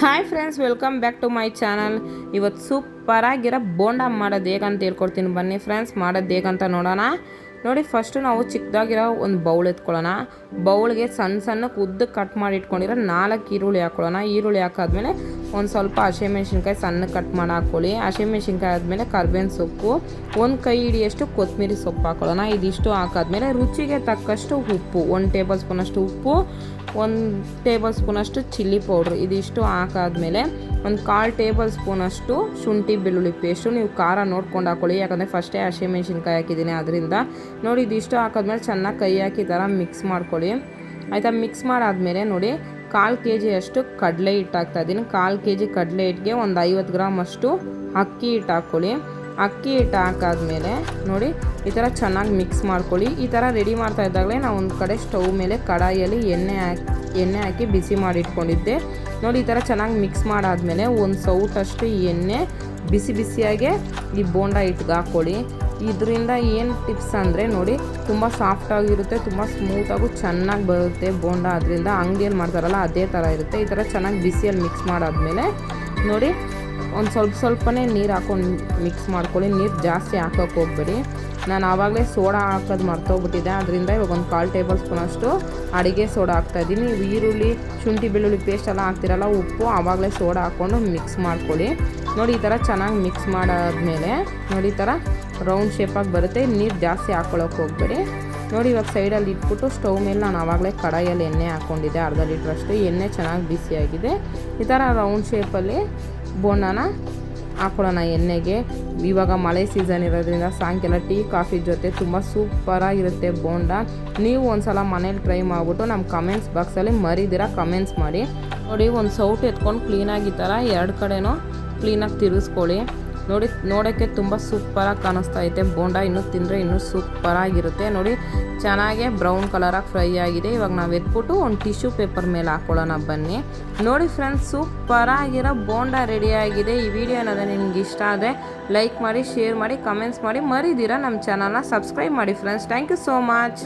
Hi friends welcome back to my channel ಇವತ್ತು ಸೂಪರಾಗಿರೋ ಬೋಂಡ ಮಾಡೋದು ಹೇಗಂತ ಹೇಳ್ಕೊಡ್ತೀನಿ ಬನ್ನಿ ಫ್ರೆಂಡ್ಸ್ ಮಾಡೋದು ಹೇಗಂತ ನೋಡೋಣ. ನೋಡಿ ಫಸ್ಟು ನಾವು ಚಿಕ್ಕದಾಗಿರೋ ಒಂದು ಬೌಲ್ ಎತ್ಕೊಳ್ಳೋಣ. ಬೌಲ್ಗೆ ಸಣ್ಣ ಸಣ್ಣಕ್ಕೆ ಉದ್ದ ಕಟ್ ಮಾಡಿ ಇಟ್ಕೊಂಡಿರೋ ನಾಲ್ಕು ಈರುಳ್ಳಿ ಹಾಕ್ಕೊಳ್ಳೋಣ. ಈರುಳ್ಳಿ ಹಾಕಾದ್ಮೇಲೆ ಒಂದು ಸ್ವಲ್ಪ ಹಸಿಮೆಣ್ಸಿನ್ಕಾಯಿ ಸಣ್ಣ ಕಟ್ ಮಾಡಿ ಹಾಕ್ಕೊಳ್ಳಿ ಹಸಿಮೆಣ್ಸಿನ್ಕಾಯಿ ಆದಮೇಲೆ ಕರ್ಬೇವಿನ ಸೊಪ್ಪು, ಒಂದು ಕೈ ಹಿಡಿಯಷ್ಟು ಕೊತ್ತಂಬರಿ ಸೊಪ್ಪು ಹಾಕ್ಕೊಳ್ಳೋಣ ಇದಿಷ್ಟು ಹಾಕಾದ್ಮೇಲೆ ರುಚಿಗೆ ತಕ್ಕಷ್ಟು ಉಪ್ಪು, ಒಂದು ಟೇಬಲ್ ಸ್ಪೂನಷ್ಟು ಉಪ್ಪು, ಒಂದು ಟೇಬಲ್ ಸ್ಪೂನಷ್ಟು ಚಿಲ್ಲಿ ಪೌಡ್ರ್. ಇದಿಷ್ಟು ಹಾಕಾದ್ಮೇಲೆ ಒಂದು ಕಾಲು ಟೇಬಲ್ ಸ್ಪೂನಷ್ಟು ಶುಂಠಿ ಬೆಳ್ಳುಳ್ಳಿ ಪೇಸ್ಟು. ನೀವು ಖಾರ ನೋಡ್ಕೊಂಡು ಹಾಕೊಳ್ಳಿ. ಯಾಕಂದರೆ ಫಸ್ಟೇ ಹಸಿಮೆಣ್ಸಿನ್ಕಾಯಿ ಹಾಕಿದ್ದೀನಿ ಅದರಿಂದ. ನೋಡಿ, ಇದಿಷ್ಟು ಹಾಕಾದ್ಮೇಲೆ ಚೆನ್ನಾಗಿ ಕೈ ಹಾಕಿ ಥರ ಮಿಕ್ಸ್ ಮಾಡ್ಕೊಳ್ಳಿ. ಆಯಿತಾ? ಮಿಕ್ಸ್ ಮಾಡಾದ್ಮೇಲೆ ನೋಡಿ ಕಾಲು ಕೆ ಜಿಯಷ್ಟು ಕಡಲೆ ಹಿಟ್ಟು ಹಾಕ್ತಾ ಇದ್ದೀನಿ. ಕಾಲು ಕೆ ಜಿ ಕಡಲೆ ಹಿಟ್ಟಿಗೆ ಒಂದು ಐವತ್ತು ಗ್ರಾಮ್ ಅಷ್ಟು ಅಕ್ಕಿ ಹಿಟ್ಟು ಹಾಕ್ಕೊಳ್ಳಿ ಅಕ್ಕಿ ಹಿಟ್ಟು ಹಾಕಾದ್ಮೇಲೆ ನೋಡಿ, ಈ ಥರ ಚೆನ್ನಾಗಿ ಮಿಕ್ಸ್ ಮಾಡ್ಕೊಳ್ಳಿ. ಈ ಥರ ರೆಡಿ ಮಾಡ್ತಾ ಇದ್ದಾಗಲೇ ನಾವು ಒಂದು ಕಡೆ ಸ್ಟವ್ ಮೇಲೆ ಕಡಾಯಿಯಲ್ಲಿ ಎಣ್ಣೆ ಹಾಕಿ ಎಣ್ಣೆ ಹಾಕಿ ಬಿಸಿ ಮಾಡಿ ಇಟ್ಕೊಂಡಿದ್ದೆ. ನೋಡಿ, ಈ ಥರ ಚೆನ್ನಾಗಿ ಮಿಕ್ಸ್ ಮಾಡಾದ್ಮೇಲೆ ಒಂದು ಸೌಟಷ್ಟು ಎಣ್ಣೆ ಬಿಸಿ ಬಿಸಿಯಾಗೆ ಈ ಬೋಂಡ ಹಿಟ್ಟಿಗೆ ಹಾಕ್ಕೊಳ್ಳಿ ಇದರಿಂದ ಏನು ಟಿಪ್ಸ್ ಅಂದರೆ ನೋಡಿ, ತುಂಬ ಸಾಫ್ಟಾಗಿರುತ್ತೆ ತುಂಬ ಸ್ಮೂತಾಗೂ ಚೆನ್ನಾಗಿ ಬರುತ್ತೆ ಬೋಂಡ ಅದರಿಂದ ಅಂಗಡಿಯಲ್ಲಿ ಮಾಡ್ತಾರಲ್ಲ, ಅದೇ ಥರ ಇರುತ್ತೆ. ಈ ಥರ ಚೆನ್ನಾಗಿ ಬಿಸಿಯಲ್ಲಿ ಮಿಕ್ಸ್ ಮಾಡಾದ್ಮೇಲೆ ನೋಡಿ, ಒಂದು ಸ್ವಲ್ಪ ಸ್ವಲ್ಪನೇ ನೀರು ಹಾಕೊಂಡು ಮಿಕ್ಸ್ ಮಾಡ್ಕೊಳ್ಳಿ. ನೀರು ಜಾಸ್ತಿ ಹಾಕೋಕೆ ಹೋಗ್ಬೇಡಿ. ನಾನು ಆವಾಗಲೇ ಸೋಡಾ ಹಾಕೋದು ಮರ್ತೋಗ್ಬಿಟ್ಟಿದ್ದೆ ಅದರಿಂದ ಇವಾಗ ಒಂದು ಕಾಲು ಟೇಬಲ್ ಸ್ಪೂನಷ್ಟು ಅಡುಗೆ ಸೋಡಾ ಹಾಕ್ತಾಯಿದ್ದೀನಿ ನೀವು ಈರುಳ್ಳಿ, ಶುಂಠಿ, ಬೆಳ್ಳುಳ್ಳಿ ಪೇಸ್ಟ್ ಎಲ್ಲ ಹಾಕ್ತಿರಲ್ಲ, ಉಪ್ಪು ಆವಾಗಲೇ ಸೋಡಾ ಹಾಕ್ಕೊಂಡು ಮಿಕ್ಸ್ ಮಾಡ್ಕೊಳ್ಳಿ. ನೋಡಿ ಈ ಥರ ಚೆನ್ನಾಗಿ ಮಿಕ್ಸ್ ಮಾಡಾದ್ಮೇಲೆ ನೋಡಿ ಈ ಥರ ರೌಂಡ್ ಶೇಪಾಗಿ ಬರುತ್ತೆ. ನೀರು ಜಾಸ್ತಿ ಹಾಕ್ಕೊಳ್ಳೋಕೆ ಹೋಗ್ಬೇಡಿ. ನೋಡಿ ಇವಾಗ ಸೈಡಲ್ಲಿ ಇಟ್ಬಿಟ್ಟು ಸ್ಟವ್ ಮೇಲೆ ನಾನು ಆವಾಗಲೇ ಕಡಾಯಲ್ಲಿ ಎಣ್ಣೆ ಹಾಕ್ಕೊಂಡಿದ್ದೆ, ಅರ್ಧ ಲೀಟ್ರಷ್ಟು. ಎಣ್ಣೆ ಚೆನ್ನಾಗಿ ಬಿಸಿಯಾಗಿದೆ. ಈ ಥರ ರೌಂಡ್ ಶೇಪಲ್ಲಿ ಬೋಂಡನ ಹಾಕ್ಕೊಳ್ಳೋಣ ಎಣ್ಣೆಗೆ. ಇವಾಗ ಮಳೆ ಸೀಸನ್ ಇರೋದ್ರಿಂದ ಸಾಯಂಕಾಲ ಟೀ ಕಾಫಿ ಜೊತೆ ತುಂಬ ಸೂಪರಾಗಿರುತ್ತೆ ಬೋಂಡ. ನೀವು ಒಂದ್ಸಲ ಮನೇಲಿ ಟ್ರೈ ಮಾಡಿಬಿಟ್ಟು ನಮ್ಮ ಕಮೆಂಟ್ಸ್ ಬಾಕ್ಸಲ್ಲಿ ಮರಿದಿರ ಕಮೆಂಟ್ಸ್ ಮಾಡಿ. ನೋಡಿ, ಒಂದು ಸೌಟ್ ಎತ್ಕೊಂಡು ಕ್ಲೀನಾಗಿ ಈ ಥರ ಎರಡು ಕಡೆನೂ ಕ್ಲೀನಾಗಿ ತಿರುಗಿಸ್ಕೊಳ್ಳಿ. ನೋಡಿ, ನೋಡೋಕ್ಕೆ ತುಂಬ ಸೂಪರಾಗಿ ಕಾಣಿಸ್ತಾ ಐತೆ. ಬೋಂಡ ಇನ್ನೂ ತಿಂದರೆ ಇನ್ನೂ ಸೂಪರಾಗಿರುತ್ತೆ. ನೋಡಿ, ಚೆನ್ನಾಗೆ ಬ್ರೌನ್ ಕಲರಾಗಿ ಫ್ರೈ ಆಗಿದೆ. ಇವಾಗ ನಾವು ಎತ್ಬಿಟ್ಟು ಒಂದು ಟಿಶ್ಯೂ ಪೇಪರ್ ಮೇಲೆ ಹಾಕೊಳ್ಳೋಣ ಬನ್ನಿ. ನೋಡಿ ಫ್ರೆಂಡ್ಸ್, ಸೂಪರಾಗಿರೋ ಬೋಂಡ ರೆಡಿಯಾಗಿದೆ ಈ ವಿಡಿಯೋ ಏನಾದ್ರೆ ನಿಮ್ಗೆ ಇಷ್ಟ ಆದರೆ ಲೈಕ್ ಮಾಡಿ, ಶೇರ್ ಮಾಡಿ, ಕಮೆಂಟ್ಸ್ ಮಾಡಿ ಮರಿದಿರ ನಮ್ಮ ಚಾನಲ್ನ ಸಬ್ಸ್ಕ್ರೈಬ್ ಮಾಡಿ friends. Thank you so much.